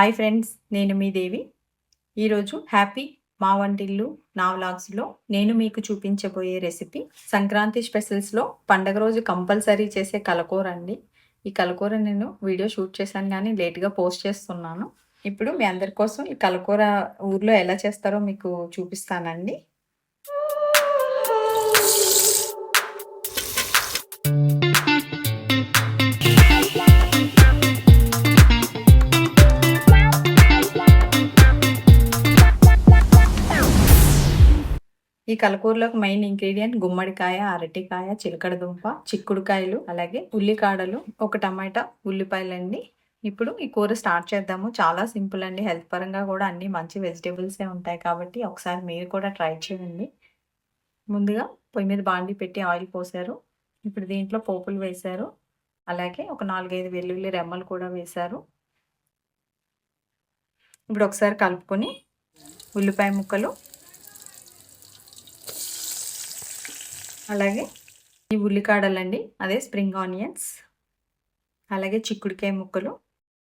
Hi friends నేను మీ దేవి. ఈరోజు happy మా వంటిల్లు నా వ్లాగ్స్లో నేను మీకు చూపించబోయే రెసిపీ సంక్రాంతి స్పెషల్స్లో పండగ రోజు కంపల్సరీ చేసే కలకూర అండి. ఈ కలకూర నేను వీడియో షూట్ చేశాను కానీ లేట్గా పోస్ట్ చేస్తున్నాను. ఇప్పుడు మీ అందరి కోసం ఈ కలకూర ఊర్లో ఎలా చేస్తారో మీకు చూపిస్తానండి. ఈ కలకూరలోకి మెయిన్ ఇంగ్రీడియంట్ గుమ్మడికాయ అరటికాయ చిలకడ దుంప చిక్కుడుకాయలు అలాగే ఉల్లికాడలు ఒక టమాటా ఉల్లిపాయలండి. ఇప్పుడు ఈ కూర స్టార్ట్ చేద్దాము. చాలా సింపుల్ అండి. హెల్త్ పరంగా కూడా అన్ని మంచి వెజిటేబుల్సే ఉంటాయి కాబట్టి ఒకసారి మీరు కూడా ట్రై చేయండి. ముందుగా పొయ్యి మీద బాండి పెట్టి ఆయిల్ పోసారు. ఇప్పుడు దీంట్లో పోపులు వేశారు అలాగే ఒక నాలుగైదు వెల్లుల్లి రెమ్మలు కూడా వేశారు ఇప్పుడు ఒకసారి కలుపుకొని ఉల్లిపాయ ముక్కలు అలాగే ఈ ఉల్లికాడలండి అదే స్ప్రింగ్ ఆనియన్స్ అలాగే చిక్కుడుకాయ ముక్కలు.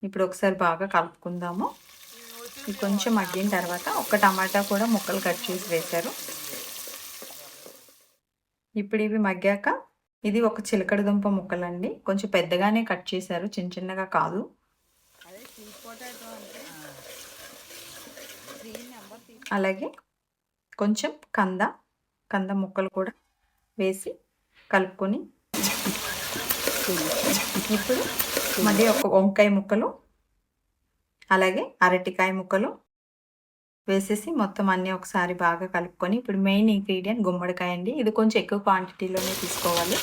ఇప్పుడు ఒకసారి బాగా కలుపుకుందాము. ఇది కొంచెం మగ్గిన తర్వాత ఒక టమాటా కూడా ముక్కలు కట్ చేసి వేశారు. ఇప్పుడు ఇవి మగ్గాక ఇది ఒక చిలకడ దుంప ముక్కలండి. కొంచెం పెద్దగానే కట్ చేశారు చిన్న చిన్నగా కాదు. అలాగే కొంచెం కంద కంద ముక్కలు కూడా వేసి కలుపుకొని ఇప్పుడు మళ్ళీ ఒక వంకాయ ముక్కలు అలాగే అరటికాయ ముక్కలు వేసేసి మొత్తం అన్నీ ఒకసారి బాగా కలుపుకొని ఇప్పుడు మెయిన్ ఇంగ్రీడియంట్ గుమ్మడికాయ అండి. ఇది కొంచెం ఎక్కువ క్వాంటిటీలోనే తీసుకోవాలి.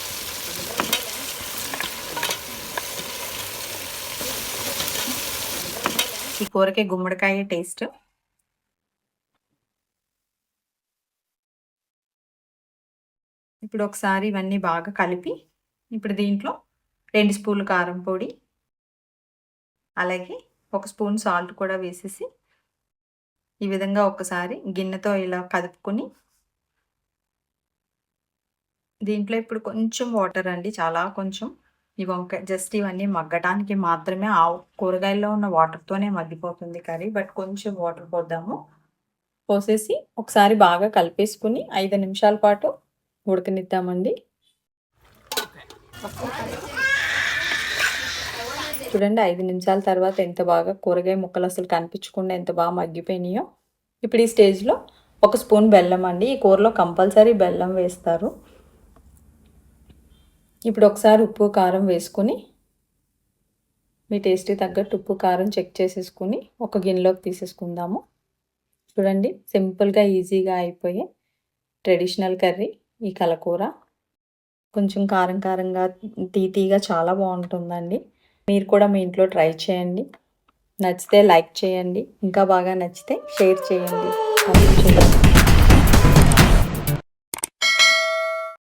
ఈ కూరకి గుమ్మడికాయ టేస్ట్. ఇప్పుడు ఒకసారి ఇవన్నీ బాగా కలిపి ఇప్పుడు దీంట్లో రెండు స్పూన్లు కారం పొడి అలాగే ఒక స్పూన్ సాల్ట్ కూడా వేసేసి ఈ విధంగా ఒకసారి గిన్నెతో ఇలా కదుపుకొని దీంట్లో ఇప్పుడు కొంచెం వాటర్ అండి చాలా కొంచెం. ఈ వంకాయ జస్ట్ ఇవన్నీ మగ్గటానికి మాత్రమే ఆ కూరగాయల్లో ఉన్న వాటర్తోనే మగ్గిపోతుంది కర్రీ బట్ కొంచెం వాటర్ పోద్దాము. పోసేసి ఒకసారి బాగా కలిపేసుకుని ఐదు నిమిషాల పాటు ఉడకనిద్దామండి. చూడండి ఐదు నిమిషాల తర్వాత ఎంత బాగా కూరగాయ ముక్కలు అసలు కనిపించకుండా ఎంత బాగా మగ్గిపోయినాయో. ఇప్పుడు ఈ స్టేజ్లో ఒక స్పూన్ బెల్లం అండి. ఈ కూరలో కంపల్సరీ బెల్లం వేస్తారు. ఇప్పుడు ఒకసారి ఉప్పు కారం వేసుకొని మీ టేస్టీ తగ్గట్టు ఉప్పు కారం చెక్ చేసేసుకుని ఒక గిన్నెలోకి తీసేసుకుందాము. చూడండి సింపుల్గా ఈజీగా అయిపోయే ట్రెడిషనల్ కర్రీ. ఈ కలకూర. కొంచెం కారం కారంగా తీతీగా చాలా బాగుంటుందండి. మీరు కూడా మీ ఇంట్లో ట్రై చేయండి. నచ్చితే లైక్ చేయండి. ఇంకా బాగా నచ్చితే షేర్ చేయండి. చేయండి